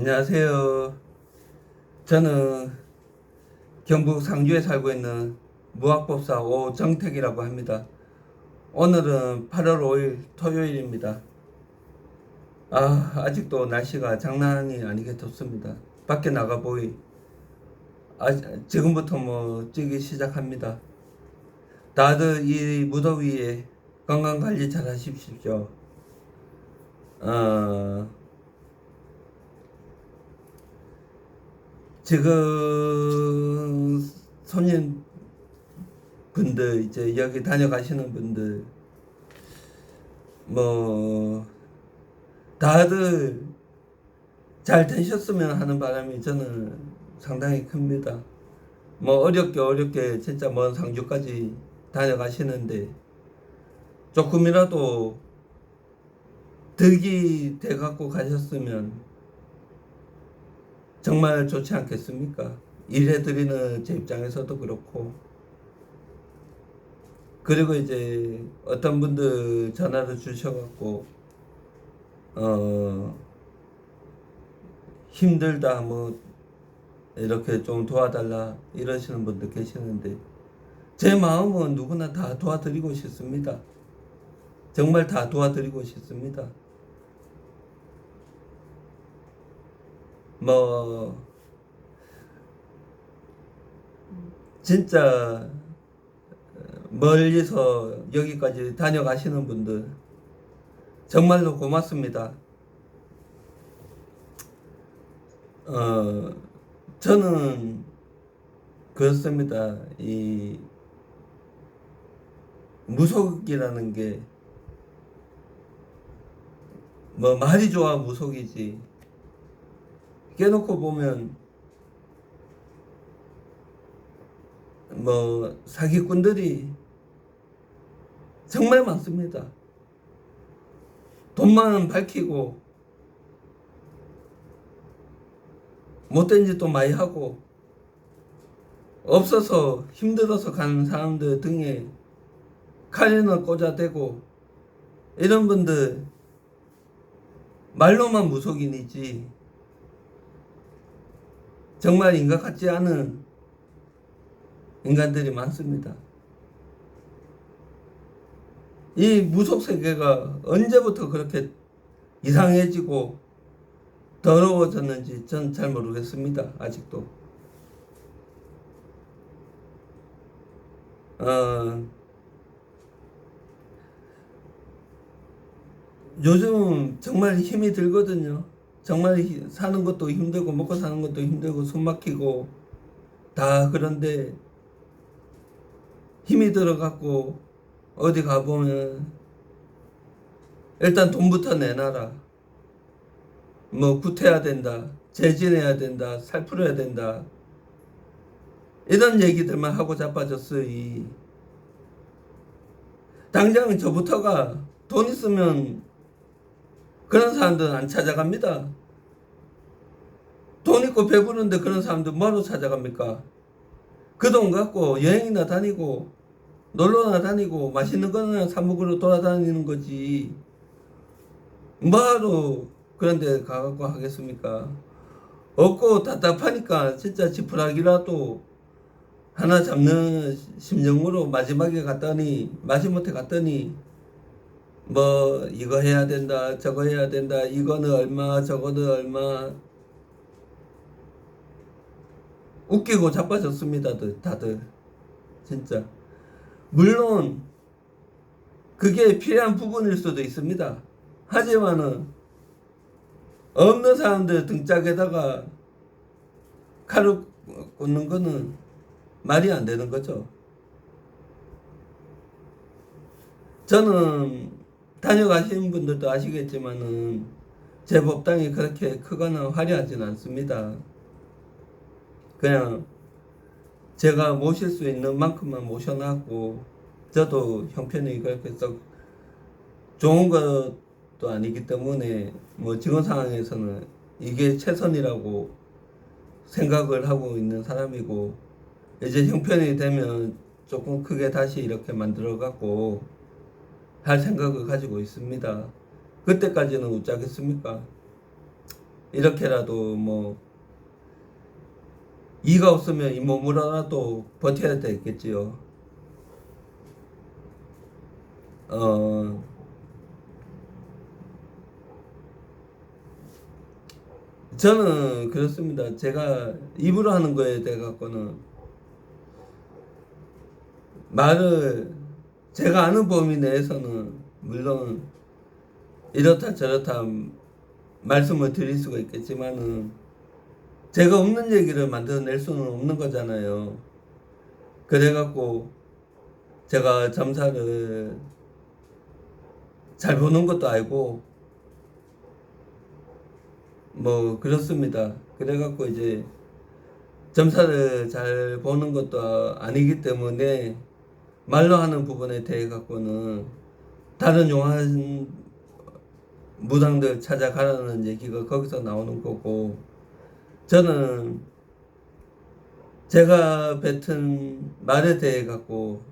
안녕하세요. 저는 경북 상주에 살고 있는 무학법사 오정택이라고 합니다. 오늘은 8월 5일 토요일입니다. 아, 아직도 날씨가 장난이 아니게 덥습니다. 밖에 나가 보이. 아, 지금부터 뭐 찌기 시작합니다. 다들 이 무더위에 건강 관리 잘 하십시오. 어, 지금 손님 분들 이제 여기 다녀가시는 분들 뭐 다들 잘 되셨으면 하는 바람이 저는 상당히 큽니다. 뭐 어렵게 어렵게 진짜 먼 상주까지 다녀가시는데 조금이라도 득이 돼 갖고 가셨으면 정말 좋지 않겠습니까? 일해드리는 제 입장에서도 그렇고 그리고 이제 어떤 분들 전화를 주셔갖고 어 힘들다 뭐 이렇게 좀 도와달라 이러시는 분들 계시는데 제 마음은 누구나 다 도와드리고 싶습니다. 정말 다 도와드리고 싶습니다. 뭐 진짜 멀리서 여기까지 다녀가시는 분들 정말로 고맙습니다. 어 저는 그렇습니다. 이 무속이라는 게 뭐 말이 좋아 무속이지. 깨놓고 보면 뭐 사기꾼들이 정말 많습니다. 돈만 밝히고 못된 짓도 많이 하고 없어서 힘들어서 가는 사람들 등에 칼이나 꽂아대고 이런 분들 말로만 무속인이지 정말 인간 같지 않은 인간들이 많습니다. 이 무속 세계가 언제부터 그렇게 이상해지고 더러워졌는지 전 잘 모르겠습니다. 아직도. 어, 요즘 정말 힘이 들거든요. 정말 히- 사는 것도 힘들고 먹고 사는 것도 힘들고 숨 막히고 다 그런데 힘이 들어갖고 어디 가보면 일단 돈부터 내놔라. 뭐 구태야 된다. 재진해야 된다. 살 풀어야 된다. 이런 얘기들만 하고 자빠졌어. 이 당장 저부터가 돈 있으면 그런 사람들은 안 찾아갑니다. 돈 있고 배부른데 그런 사람들 뭐로 찾아갑니까? 그 돈 갖고 여행이나 다니고 놀러나 다니고 맛있는 거나 사 먹으러 돌아다니는 거지. 뭐하러 그런 데 가갖고 하겠습니까? 없고 답답하니까 진짜 지푸라기라도 하나 잡는 심정으로 마지막에 갔더니 마지못해 갔더니 뭐 이거 해야 된다 저거 해야 된다 이거는 얼마 저거는 얼마. 웃기고 자빠졌습니다 다들, 진짜. 물론 그게 필요한 부분일 수도 있습니다. 하지만은 없는 사람들 등짝에다가 칼을 꽂는 거는 말이 안 되는 거죠. 저는 다녀가시는 분들도 아시겠지만은 제 법당이 그렇게 크거나 화려하진 않습니다. 그냥 제가 모실 수 있는 만큼만 모셔놨고 저도 형편이 그렇게 썩 좋은 것도 아니기 때문에 뭐 지금 상황에서는 이게 최선이라고 생각을 하고 있는 사람이고 이제 형편이 되면 조금 크게 다시 이렇게 만들어 갖고 할 생각을 가지고 있습니다. 그때까지는 어쩌겠습니까? 이렇게라도 뭐 이가 없으면 이 몸으로라도 버텨야 되겠지요. 어, 저는 그렇습니다. 제가 입으로 하는 거에 대해 갖고는 말을 제가 아는 범위 내에서는 물론 이렇다 저렇다 말씀을 드릴 수가 있겠지만은 제가 없는 얘기를 만들어낼 수는 없는 거잖아요. 그래갖고 제가 점사를 잘 보는 것도 알고 뭐 그렇습니다. 그래갖고 이제 점사를 잘 보는 것도 아니기 때문에 말로 하는 부분에 대해 갖고는 다른 용한 무당들 찾아가라는 얘기가 거기서 나오는 거고 저는 제가 뱉은 말에 대해 갖고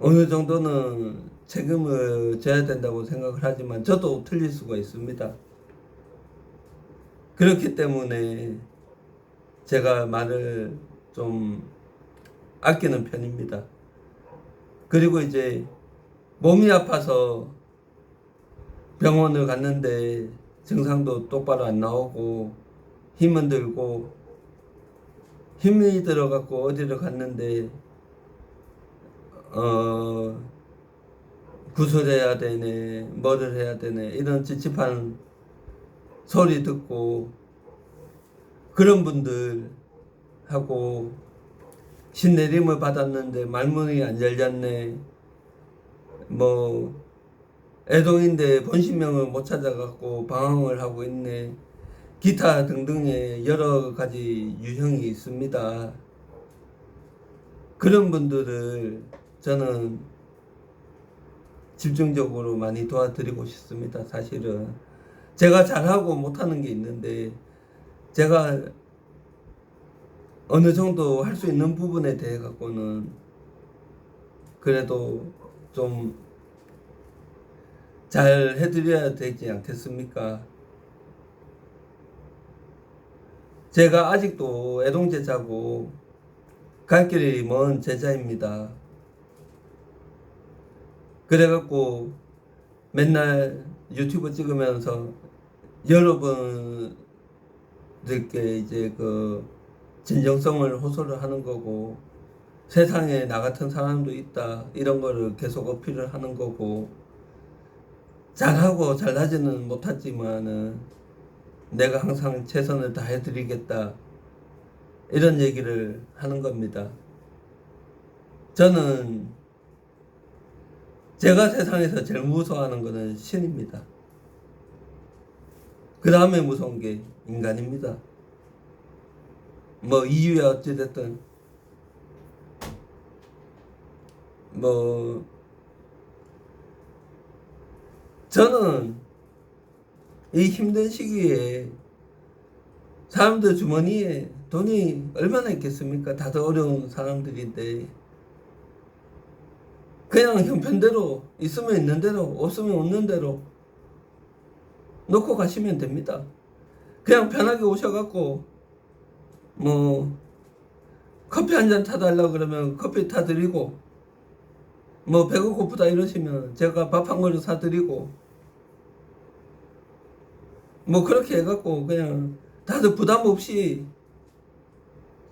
어느 정도는 책임을 져야 된다고 생각을 하지만 저도 틀릴 수가 있습니다. 그렇기 때문에 제가 말을 좀 아끼는 편입니다. 그리고 이제 몸이 아파서 병원을 갔는데 증상도 똑바로 안 나오고 힘은 들고 힘이 들어갖고 어디를 갔는데 어 구술해야 되네 뭐를 해야 되네 이런 찝찝한 소리 듣고 그런 분들 하고 신내림을 받았는데 말문이 안 열렸네. 뭐 애동인데 본신명을 못 찾아갖고 방황을 하고 있네. 기타 등등의 여러 가지 유형이 있습니다. 그런 분들을 저는 집중적으로 많이 도와드리고 싶습니다 사실은. 제가 잘하고 못하는 게 있는데 제가 어느 정도 할 수 있는 부분에 대해 갖고는 그래도 좀 잘 해드려야 되지 않겠습니까? 제가 아직도 애동 제자고 갈 길이 먼 제자입니다. 그래갖고 맨날 유튜브 찍으면서 여러분들께 이제 그 진정성을 호소를 하는 거고 세상에 나 같은 사람도 있다 이런 거를 계속 어필을 하는 거고 잘하고 잘나지는 못하지만은 내가 항상 최선을 다해드리겠다 이런 얘기를 하는 겁니다. 저는 제가 세상에서 제일 무서워하는 것은 신입니다. 그 다음에 무서운 게 인간입니다. 뭐 이유야 어찌됐든 뭐 저는 이 힘든 시기에 사람들 주머니에 돈이 얼마나 있겠습니까? 다들 어려운 사람들인데 그냥 형편대로 있으면 있는 대로 없으면 없는 대로 놓고 가시면 됩니다. 그냥 편하게 오셔갖고 뭐 커피 한 잔 타달라 그러면 커피 타드리고 뭐 배가 고프다 이러시면 제가 밥 한 그릇 사드리고 뭐 그렇게 해갖고 그냥 다들 부담 없이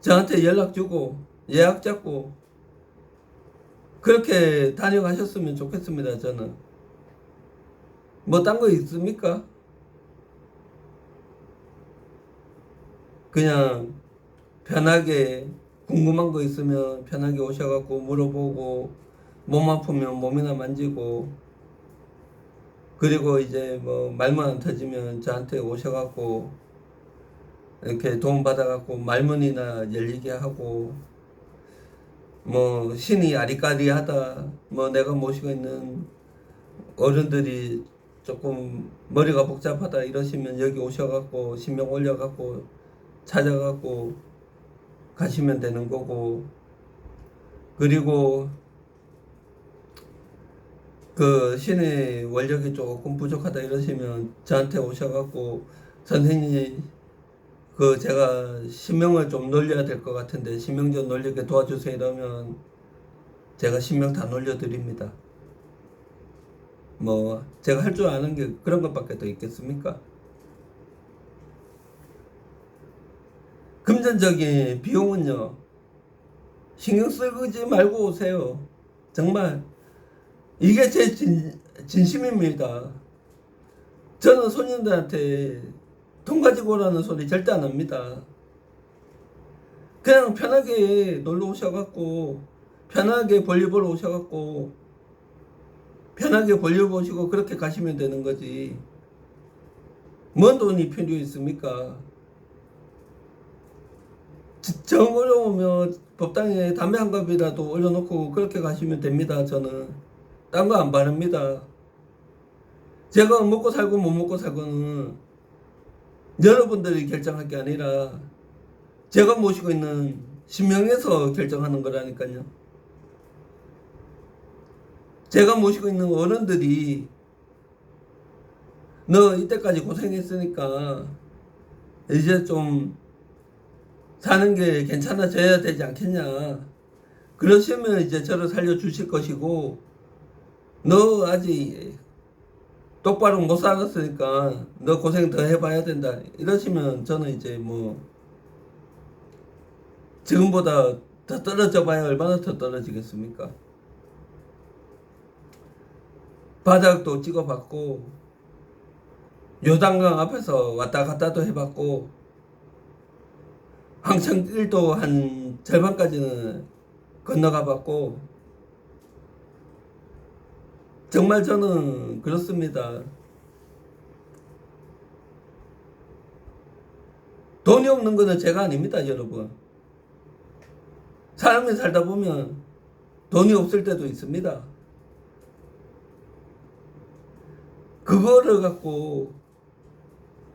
저한테 연락 주고 예약 잡고 그렇게 다녀가셨으면 좋겠습니다 저는 뭐 딴 거 있습니까? 그냥 편하게 궁금한 거 있으면 편하게 오셔갖고 물어보고 몸 아프면 몸이나 만지고 그리고 이제 뭐 말만 안 터지면 저한테 오셔갖고 이렇게 도움 받아갖고 말문이나 열리게 하고 뭐 신이 아리까리하다 뭐 내가 모시고 있는 어른들이 조금 머리가 복잡하다 이러시면 여기 오셔갖고 신명 올려갖고 찾아갖고 가시면 되는 거고 그리고 그 신의 원력이 조금 부족하다 이러시면 저한테 오셔갖고 선생님 그 제가 신명을 좀 놀려야 될 것 같은데 신명 좀 놀리게 도와주세요 이러면 제가 신명 다 놀려드립니다. 뭐 제가 할 줄 아는 게 그런 것밖에 더 있겠습니까? 금전적인 비용은요 신경 쓰지 말고 오세요. 정말 이게 제 진, 진심입니다. 저는 손님들한테 돈 가지고 오라는 소리 절대 안 합니다. 그냥 편하게 놀러 오셔갖고 편하게 볼일 보러 오셔갖고 편하게 볼일 보시고 그렇게 가시면 되는 거지. 뭔 돈이 필요 있습니까? 지- 정 어려우면 법당에 담배 한 갑이라도 올려놓고 그렇게 가시면 됩니다. 저는 딴 거 안 바랍니다. 제가 먹고 살고 못 먹고 살고는 여러분들이 결정할 게 아니라 제가 모시고 있는 신명에서 결정하는 거라니까요. 제가 모시고 있는 어른들이 너 이때까지 고생했으니까 이제 좀 사는 게 괜찮아져야 되지 않겠냐. 그러시면 이제 저를 살려주실 것이고, 너 아직 똑바로 못 살았으니까 너 고생 더 해봐야 된다. 이러시면 저는 이제 뭐, 지금보다 더 떨어져 봐야 얼마나 더 떨어지겠습니까? 바닥도 찍어봤고, 요단강 앞에서 왔다 갔다도 해봤고, 황천길도 한 절반까지는 건너가 봤고 정말 저는 그렇습니다. 돈이 없는 거는 제가 아닙니다, 여러분. 사람이 살다 보면 돈이 없을 때도 있습니다. 그거를 갖고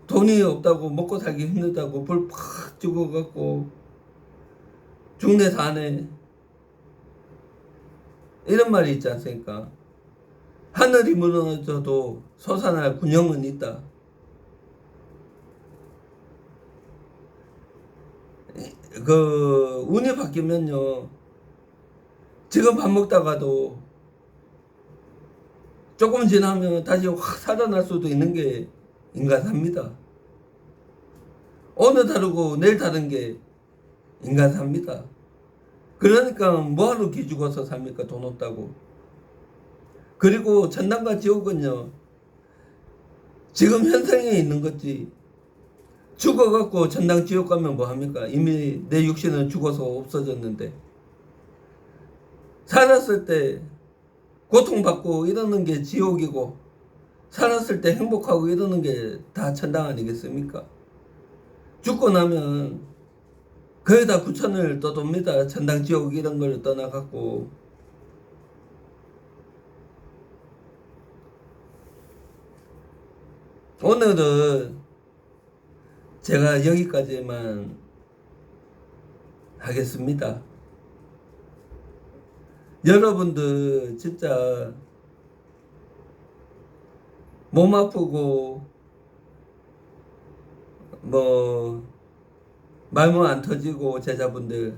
돈이 없다고 먹고 살기 힘들다고 불팍 죽어갖고 죽네 사네 이런 말이 있지 않습니까? 하늘이 무너져도 솟아날 군영은 있다. 그 운이 바뀌면요 지금 밥 먹다가도 조금 지나면 다시 확 살아날 수도 있는 게 인간삽니다. 오늘 다르고 내일 다른 게 인간삽니다. 그러니까 뭐하러 기죽어서 삽니까? 돈 없다고. 그리고 천당과 지옥은요. 지금 현생에 있는 거지. 죽어갖고 천당 지옥 가면 뭐합니까? 이미 내 육신은 죽어서 없어졌는데. 살았을 때 고통받고 이러는 게 지옥이고 살았을 때 행복하고 이러는 게 다 천당 아니겠습니까? 죽고 나면 거의 다 구천을 떠돕니다. 천당 지옥 이런 걸 떠나갖고 오늘은 제가 여기까지만 하겠습니다. 여러분들 진짜 몸 아프고 뭐 말문 안 터지고 제자분들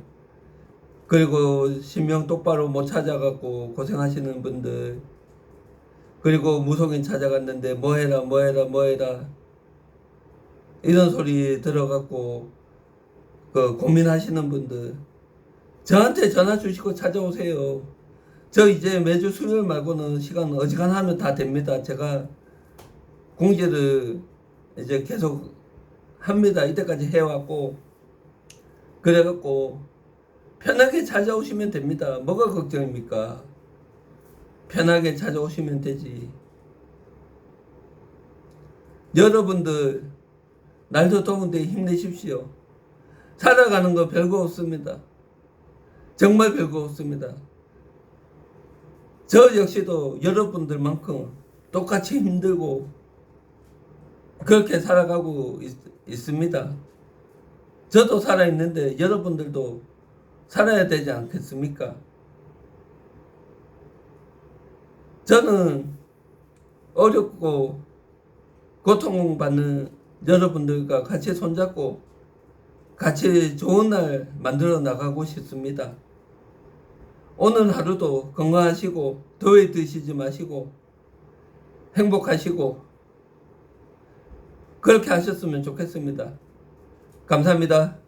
그리고 신명 똑바로 못 찾아갖고 고생하시는 분들 그리고 무속인 찾아갔는데 뭐해라 뭐해라 뭐해라 이런 소리 들어갖고 그 고민하시는 분들 저한테 전화 주시고 찾아오세요. 저 이제 매주 수요일 말고는 시간 어지간하면 다 됩니다. 제가 공지를 이제 계속 합니다. 이때까지 해왔고 그래갖고 편하게 찾아오시면 됩니다. 뭐가 걱정입니까? 편하게 찾아오시면 되지. 여러분들 날도 더운데 힘내십시오. 살아가는 거 별거 없습니다. 정말 별거 없습니다. 저 역시도 여러분들만큼 똑같이 힘들고 그렇게 살아가고 있, 습니다 저도 살아있는데 여러분들도 살아야 되지 않겠습니까? 저는 어렵고 고통받는 여러분들과 같이 손잡고 같이 좋은 날 만들어 나가고 싶습니다. 오늘 하루도 건강하시고 더위 드시지 마시고 행복하시고 그렇게 하셨으면 좋겠습니다. 감사합니다.